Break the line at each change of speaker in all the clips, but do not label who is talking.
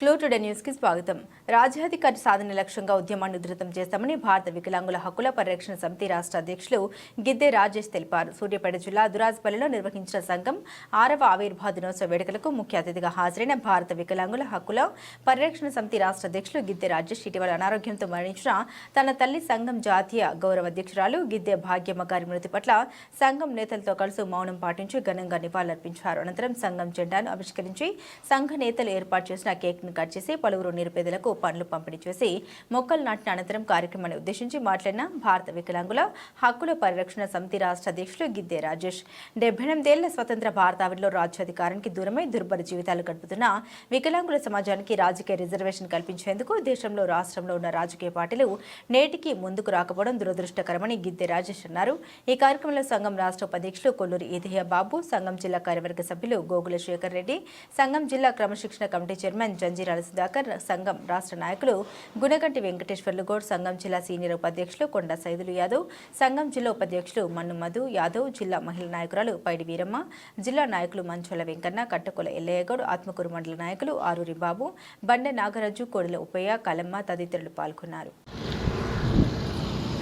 Clue today న్యూస్కి స్వాగతం. రాజ్యాధికారి సాధన లక్ష్యంగా ఉద్యమాన్ని ఉధృతం చేస్తామని భారత వికలాంగుల హక్కుల పరిరక్షణ సమితి రాష్ట్ర అధ్యక్షులు గిద్దె రాజేష్ తెలిపారు. సూర్యాపేట జిల్లా దురాజ్పల్లిలో నిర్వహించిన సంఘం ఆరవ ఆవిర్భావ దినోత్సవ వేడుకలకు ముఖ్య అతిథిగా హాజరైన భారత వికలాంగుల హక్కుల పరిరక్షణ సమితి రాష్ట్ర అధ్యక్షులు గిద్దె రాజేష్ ఇటీవల అనారోగ్యంతో మరణించిన తన తల్లి సంఘం జాతీయ గౌరవ అధ్యక్షురాలు గిద్దె భాగ్యమ్మ గారి మృతి పట్ల సంఘం నేతలతో కలిసి మౌనం పాటించి ఘనంగా నివాళులర్పించారు. అనంతరం సంఘం జెండాను ఆవిష్కరించి సంఘ నేతలు ఏర్పాటు చేసిన కేక్ ను కట్ చేసి పలువురు నిరుపేదలకు పండ్లు పంపిణీ చేసి మొక్కలు నాటిన అనంతరం కార్యక్రమాన్ని ఉద్దేశించి మాట్లాడిన భారత వికలాంగుల హక్కుల పరిరక్షణ సమితి రాష్ట్ర అధ్యక్షులు గిద్దే రాజేష్. డెబ్బై ఎనిమిదేళ్ళ స్వతంత్ర భారతావధిలో రాజ్యాధికారానికి దూరమై దుర్భర జీవితాలు గడుపుతున్న వికలాంగుల సమాజానికి రాజకీయ రిజర్వేషన్ కల్పించేందుకు దేశంలో రాష్ట్రంలో ఉన్న రాజకీయ పార్టీలు నేటికి ముందుకు రాకపోవడం దురదృష్టకరమని గిద్దె రాజేష్ అన్నారు. ఈ కార్యక్రమంలో సంఘం రాష్ట్ర ఉపాధ్యక్షులు కొల్లూరి ఈదయ్య బాబు సంఘం జిల్లా కార్యవర్గ సభ్యులు గోగుల శేఖర్ రెడ్డి సంఘం జిల్లా క్రమశిక్షణ కమిటీ చైర్మన్ జంజీరాల సుధాకర్ సంఘం రాష్ట్ర నాయకులు గుణగంటి వెంకటేశ్వర్లు గౌడ్ సంఘం జిల్లా సీనియర్ ఉపాధ్యక్షులు కొండ సైదులు యాదవ్ సంఘం జిల్లా ఉపాధ్యక్షులు మన్ను మధు యాదవ్ జిల్లా మహిళా నాయకురాలు పైడి వీరమ్మ జిల్లా నాయకులు మంచోల వెంకన్న కట్టకొల ఎల్లయ్యగౌడ్ ఆత్మకూరు మండల నాయకులు ఆరూరి బాబు బండె నాగరాజు కోడిల ఉపయ్య కలమ్మ తదితరులు పాల్గొన్నారు.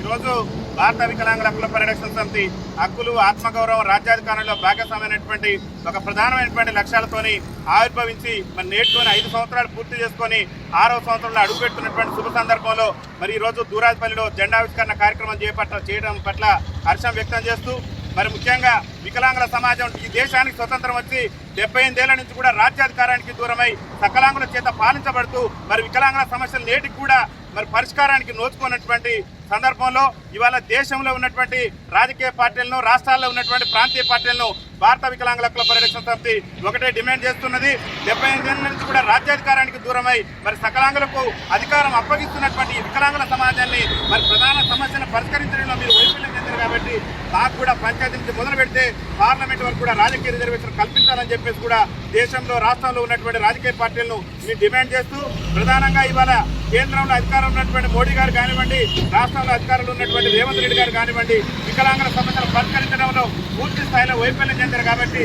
ఈరోజు భారత వికలాంగుల హక్కుల పరిరక్షణ సమితి హక్కులు ఆత్మగౌరవం రాజ్యాధికారంలో భాగస్వామైనటువంటి ఒక ప్రధానమైనటువంటి లక్ష్యాలతోని ఆవిర్భవించి మరి నేర్చుకొని ఐదు సంవత్సరాలు పూర్తి చేసుకొని ఆరవ సంవత్సరంలో అడుగుపెడుతున్నటువంటి శుభ సందర్భంలో మరి ఈరోజు దూరాజపల్లిలో జెండావిష్కరణ కార్యక్రమం చేపట్ట చేయడం పట్ల హర్షం వ్యక్తం చేస్తూ మరి ముఖ్యంగా వికలాంగుల సమాజం ఈ దేశానికి స్వతంత్రం వచ్చి డెబ్బై ఎనిమిదేళ్ళ నుంచి కూడా రాజ్యాధికారానికి దూరమై సకలాంగుల చేత పాలించబడుతూ మరి వికలాంగుల సమస్యలు నేటికి కూడా మరి పరిష్కారానికి నోచుకున్నటువంటి సందర్భంలో ఇవాళ దేశంలో ఉన్నటువంటి రాజకీయ పార్టీలను రాష్ట్రాల్లో ఉన్నటువంటి ప్రాంతీయ పార్టీలను భారత వికలాంగుల హక్కుల పరిరక్షణ సమితి ఒకటే డిమాండ్ చేస్తున్నది. డెబ్బై ఎనిమిది నుంచి కూడా రాజ్యాధికారానికి దూరమై మరి సకలాంగులకు అధికారం అప్పగిస్తున్నటువంటి ఈ వికలాంగుల సమాజాన్ని మరి ప్రధాన సమస్యను పరిష్కరించడంలో మీరు వైఫల్యం చెందారు కాబట్టి మాకు కూడా పంచాయతీ నుంచి మొదలు పెడితే పార్లమెంట్ వరకు కూడా రాజకీయ రిజర్వేషన్ కల్పించాలని చెప్పేసి కూడా దేశంలో రాష్ట్రంలో ఉన్నటువంటి రాజకీయ పార్టీలను మేము డిమాండ్ చేస్తూ ప్రధానంగా ఇవాళ కేంద్రంలో అధికారం ఉన్నటువంటి మోడీ గారు కానివ్వండి రాష్ట్రంలో అధికారంలో ఉన్నటువంటి రేవంత్ రెడ్డి గారు కానివ్వండి వికలాంగుల సమస్యలు పరిష్కరించడంలో పూర్తి స్థాయిలో వైఫల్యం చెందారు కాబట్టి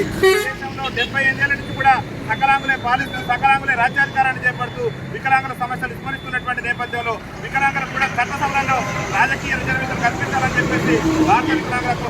దేశంలో డెబ్బై ఎనిమిదేళ్ళ నుంచి కూడా సకలాంగులే పాలిస్తూ సకలాంగులే రాజ్యాధికారాన్ని చేపడుతూ వికలాంగుల సమస్యలు విస్మరిస్తున్నటువంటి నేపథ్యంలో వికలాంగులకు కూడా చట్టసభలలో రాజకీయ రిజర్వేషన్ కల్పించాలని చెప్పేసి భారత వికలాంగులకు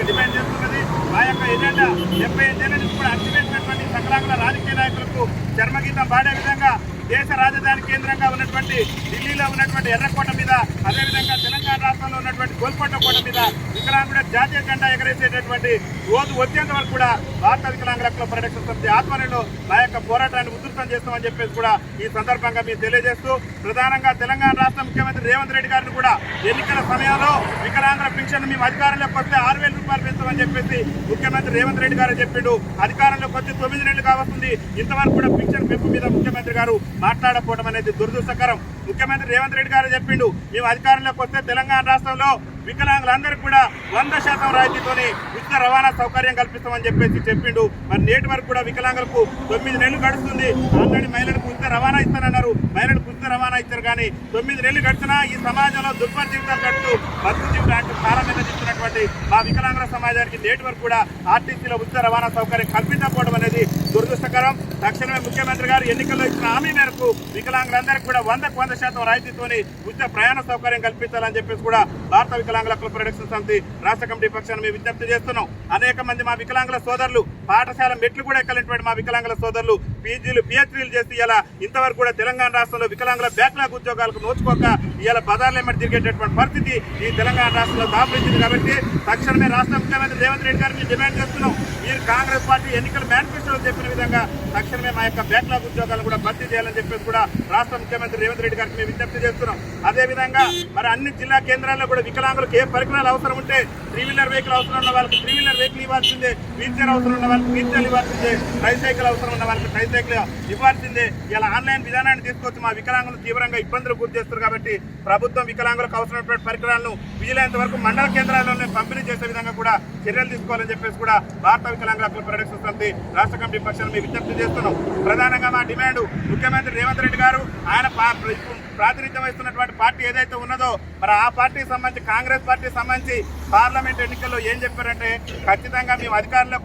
డిమాండ్ చేస్తున్నది. ఆ యొక్క ఎజెండా డెబ్బై ఎనిమిదేళ్ళ నుంచి కూడా అణచివేసినటువంటి సకలాంగుల రాజకీయ నాయకులకు చర్మగీతం పాడే విధంగా దేశ రాజధాని కేంద్రంగా ఉన్నటువంటి ఢిల్లీలో ఉన్నటువంటి ఎర్రకోట మీద అదేవిధంగా తెలంగాణ రాష్ట్రంలో ఉన్నటువంటి గోల్కొండ కోట మీద వికలాంగుల జాతీయ జెండా ఎగరేసేటటువంటి రోజు వచ్చేంత వరకు కూడా భారత వికలాంగుల హక్కుల పరిరక్షణ సమితి ఆధ్వర్యంలో మా యొక్క పోరాటాన్ని ఉధృతం చేస్తామని చెప్పేసి కూడా ఈ సందర్భంగా మీరు తెలియజేస్తూ ప్రధానంగా తెలంగాణ రాష్ట్ర ముఖ్యమంత్రి రేవంత్ రెడ్డి గారిని కూడా ఎన్నికల సమయంలో వికలాంగుల పింఛన్ మేము అధికారంలోకి వస్తే ఆరు వేల రూపాయలు పెంచమని చెప్పేసి ముఖ్యమంత్రి రేవంత్ రెడ్డి గారు చెప్పిండు. అధికారంలోకి వచ్చి తొమ్మిది నెలలు కావస్తుంది. ఇంతవరకు కూడా పింఛన్ పెంపు మీద ముఖ్యమంత్రి గారు మాట్లాడకపోవడం అనేది దురదృష్టకరం. ముఖ్యమంత్రి రేవంత్ రెడ్డి గారు చెప్పిండు మేము అధికారంలోకి వస్తే తెలంగాణ రాష్ట్రంలో వికలాంగులందరికీ కూడా వంద శాతం రాయితీతోని ఉచిత రవాణా సౌకర్యం కల్పిస్తామని చెప్పేసి చెప్పిండు. మరి నేటి వరకు కూడా వికలాంగులకు తొమ్మిది నెలలు గడుస్తుంది. ఆల్రెడీ మహిళలకు ఉచిత రవాణా ఇస్తానన్నారు. మహిళలకు ఉచిత రవాణా ఇచ్చారు కానీ తొమ్మిది నెలలు గడిచినా ఈ సమాజంలో దుర్భర జీవితాలు గడుతూ బతుకు జీవితం అంటూ చెప్తున్నటువంటి మా వికలాంగుల సమాజానికి నేటి వరకు కూడా ఆర్టీసీలో ఉచిత రవాణా సౌకర్యం కల్పించకపోవడం అనేది దురదృష్టకరం. తక్షణమే ముఖ్యమంత్రి గారు ఎన్నికల్లో ఇచ్చిన హామీ మేరకు వికలాంగులందరికీ కూడా వందకు వంద శాతం రాయితీతోని ఉచిత ప్రయాణ సౌకర్యం కల్పించాలని చెప్పేసి కూడా భారత వికలాంగుల హక్కుల పరిరక్షణ సమితి రాష్ట్ర కమిటీ పక్షాన్ని మేము విజ్ఞప్తి చేస్తున్నాం. అనేక మంది మా వికలాంగుల సోదరులు పాఠశాల మెట్లు కూడా ఎక్కలేటువంటి మా వికలాంగుల సోదరులు పీజీలు పిహెచ్డీలు చేసి ఇలా ఇంతవరకు కూడా తెలంగాణ రాష్ట్రంలో వికలాంగుల బ్యాక్లాగ్ ఉద్యోగాలకు నోచుకోక ఇలా బజార్ల ఎమ్మటి తిరిగేటటువంటి పరిస్థితి ఈ తెలంగాణ రాష్ట్రంలో దాపరించింది కాబట్టి తక్షణమే రాష్ట్ర ముఖ్యమంత్రి రేవంత్ రెడ్డి గారిని డిమాండ్ చేస్తున్నాం. మీరు కాంగ్రెస్ పార్టీ ఎన్నికల మేనిఫెస్టోలో చెప్పిన విధంగా తక్షణమే మా యొక్క బ్యాక్లాగ్ ఉద్యోగాలను కూడా భర్తీ చేయాలని చెప్పేసి కూడా రాష్ట్ర ముఖ్యమంత్రి రేవంత్ రెడ్డి గారికి మేము విజ్ఞప్తి చేస్తున్నాం. అదే విధంగా మరి అన్ని జిల్లా కేంద్రాల్లో కూడా వికలాంగులకు ఏ పరికరాలు అవసరం ఉంటే త్రీ వీలర్ వెహికల్ అవసరం ఉన్న వాళ్ళకి త్రీ వీలర్ వెహికల్ ఇవ్వాల్సిందే వీల్ చైర్ అవసరం ఉన్న వాళ్ళకి వీల్ చైర్ ఇవ్వాల్సిందే ట్రైసైకిల్ అవసరం ఉన్న వాళ్ళకి ట్రై సైకిల్ ఇవ్వాల్సిందే. ఇలా ఆన్లైన్ విధానాన్ని తీసుకొచ్చి మా వికలాంగులు తీవ్రంగా ఇబ్బందులు గురి చేస్తారు కాబట్టి ప్రభుత్వం వికలాంగులకు అవసరమైనటువంటి పరికరాలను వీలైనంత వరకు మండల కేంద్రాల్లోనే పంపిణీ చేసే విధంగా కూడా చర్యలు తీసుకోవాలని చెప్పేసి కూడా భారత వికలాంగుల హక్కుల పరిరక్షణ సమితి రాష్ట్ర కమిటీ పక్షాన్ని మేము విజ్ఞప్తి చేస్తున్నాం. ప్రధానంగా మా డిమాండ్ ముఖ్యమంత్రి రేవంత్ రెడ్డి గారు ఆయన ప్రాతినిధ్యం వహిస్తున్నటువంటి పార్టీ ఏదైతే ఉన్నదో మరి ఆ పార్టీకి సంబంధించి కాంగ్రెస్ పార్టీకి సంబంధించి పార్లమెంట్ ఎన్నికల్లో ఏం చెప్పారంటే ఖచ్చితంగా మేము అధికారంలో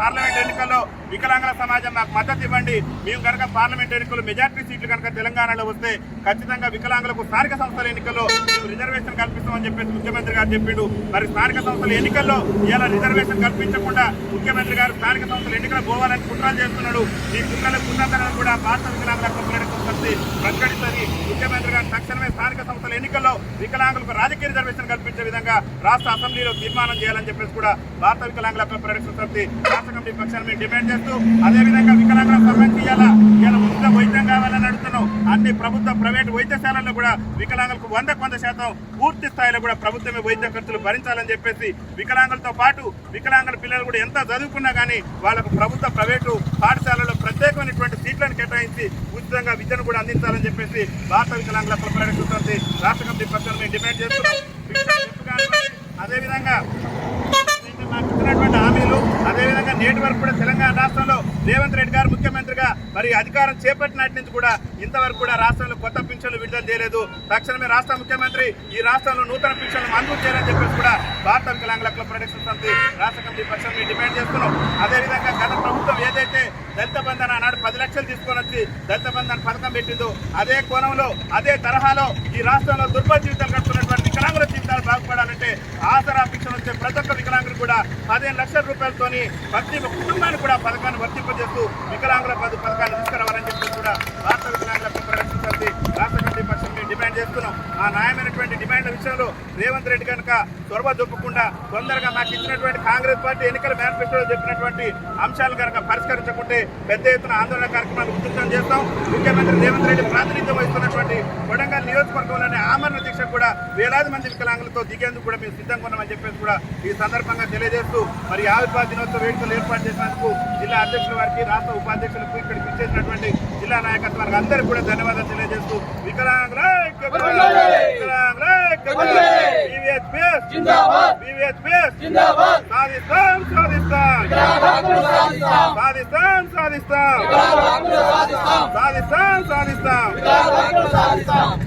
పార్లమెంట్ ఎన్నికల్లో వికలాంగుల సమాజం మాకు మద్దతు ఇవ్వండి. మేము కనుక పార్లమెంట్ ఎన్నికల్లో మెజార్టీ సీట్లు కనుక తెలంగాణలో వస్తే ఖచ్చితంగా వికలాంగులకు స్థానిక సంస్థల ఎన్నికల్లో మేము రిజర్వేషన్ కల్పిస్తామని చెప్పేసి ముఖ్యమంత్రి గారు చెప్పిండు. మరి స్థానిక సంస్థల ఎన్నికల్లో ఇలా రిజర్వేషన్ కల్పించకుండా ముఖ్యమంత్రి గారు స్థానిక సంస్థల ఎన్నికలు పోవాలని కుట్రలు చేస్తున్నాడు. ఈ కుట్రలకు కుట్రతనం కూడా భారత వికలాంగుల హక్కుల ప్రకటిస్తుంది ముఖ్యమంత్రి గారు తక్షణమే స్థానిక సంస్థల ఎన్నికల్లో వికలాంగులకు రాజకీయ రిజర్వేషన్ కల్పించే విధంగా రాష్ట్ర అసెంబ్లీలో తీర్మానం చేయాలని చెప్పేసి కూడా భారత వికలాంగుల హక్కుల పరిరక్షణ సమితి రాష్ట్ర కమిటీ పక్షాన్ని మేము డిమాండ్ చేస్తూ అదేవిధంగా వికలాంగుల సంబంధించి ఇవాళ ఇలా ఉచిత వైద్యం కావాలని అడుగుతున్నాం. అన్ని ప్రభుత్వ ప్రైవేటు వైద్యశాలల్లో కూడా వికలాంగులకు వందకు వంద శాతం పూర్తి స్థాయిలో కూడా ప్రభుత్వమే వైద్య ఖర్చులు భరించాలని చెప్పేసి వికలాంగులతో పాటు వికలాంగుల పిల్లలు కూడా ఎంత చదువుకున్నా కానీ వాళ్ళకు ప్రభుత్వ ప్రైవేటు పాఠశాలలో ప్రత్యేకమైనటువంటి సీట్లను కేటాయించి ఉచితంగా విద్యను కూడా అందించాలని చెప్పేసి భారత వికలాంగుల హక్కుల రాష్ట్ర కమిటీ పక్షాన్ని మేము డిమాండ్ చేస్తున్నాం. వికలాంగుల అదేవిధంగా మాకు ఇచ్చినటువంటి హామీలు అదేవిధంగా నేటి వరకు కూడా తెలంగాణ రాష్ట్రంలో రేవంత్ రెడ్డి గారు ముఖ్యమంత్రిగా మరి అధికారం చేపట్టినటి నుంచి కూడా ఇంతవరకు కూడా రాష్ట్రంలో కొత్త పింఛన్లు విడుదల చేయలేదు. తక్షణమే రాష్ట్ర ముఖ్యమంత్రి ఈ రాష్ట్రంలో నూతన పింఛన్లు మంజూరు చేయాలని చెప్పేసి కూడా భారత వికలాంగుల క్లబ్ ప్రొటెక్షన్ సమితి రాష్ట్ర కమిటీ పక్షాన్ని డిమాండ్ చేస్తున్నాం. అదేవిధంగా గత ప్రభుత్వం ఏదైతే దళిత బంధన ఆనాడు పది లక్షలు తీసుకొని వచ్చి దళిత బంధన పథకం పెట్టిందో అదే కోణంలో అదే తరహాలో ఈ రాష్ట్రంలో దుర్భ జీవితాలు గడుపుతున్నటువంటి వికలాంగుల జీవితాలు బాగుపడాలంటే ఆసరా పింఛన్ వచ్చే ప్రతి ఒక్క వికలాంగులు కూడా పదిహేను లక్షల రూపాయలతోని ప్రతి ఒక్క కుటుంబాన్ని కూడా పథకాన్ని వర్తింపజేస్తూ వికలాంగుల పథకాన్ని తీసుకురావాలని చెప్పి కూడా రాష్ట్ర వికలాంగుల ప్రొటెక్షన్ రాష్ట్ర డిమాండ్ చేస్తున్నాం. ఆ న్యాయమైనటువంటి డిమాండ్ల విషయంలో రేవంత్ రెడ్డి కనుక త్వరగా దొప్పకుండా తొందరగా మాకు ఇచ్చినటువంటి కాంగ్రెస్ పార్టీ ఎన్నికల మేనిఫెస్టోలో చెప్పినటువంటి అంశాలు కనుక పరిష్కరించకుంటే పెద్ద ఎత్తున ఆందోళన కార్యక్రమాలు ఉధృతం చేస్తాం. ముఖ్యమంత్రి రేవంత్ రెడ్డి ప్రాతినిధ్యం వహిస్తున్నటువంటి కొడంగల్ నియోజకవర్గంలోని ఆమరణ దీక్ష కూడా వేలాది మంది వికలాంగులతో దిగేందుకు కూడా మేము సిద్ధంగా ఉన్నామని చెప్పేసి కూడా ఈ సందర్భంగా తెలియజేస్తూ మరి ఆవిర్భావ దినోత్సవ వేడుకలు ఏర్పాటు చేసినందుకు జిల్లా అధ్యక్షుల వారికి రాష్ట్ర ఉపాధ్యక్షులకు ఇక్కడికి ఇచ్చేసినటువంటి జిల్లా నాయకత్వానికి అందరికీ కూడా ధన్యవాదాలు తెలియజేస్తూ వికలాంగుల ఐక్యత! వికలాంగుల ఐక్యత! VVHPS! VVHPS! సాధిస్తాం సాధిస్తాం సాధిస్తాం సాధిస్తాం సాధిస్తాం సాధిస్తాం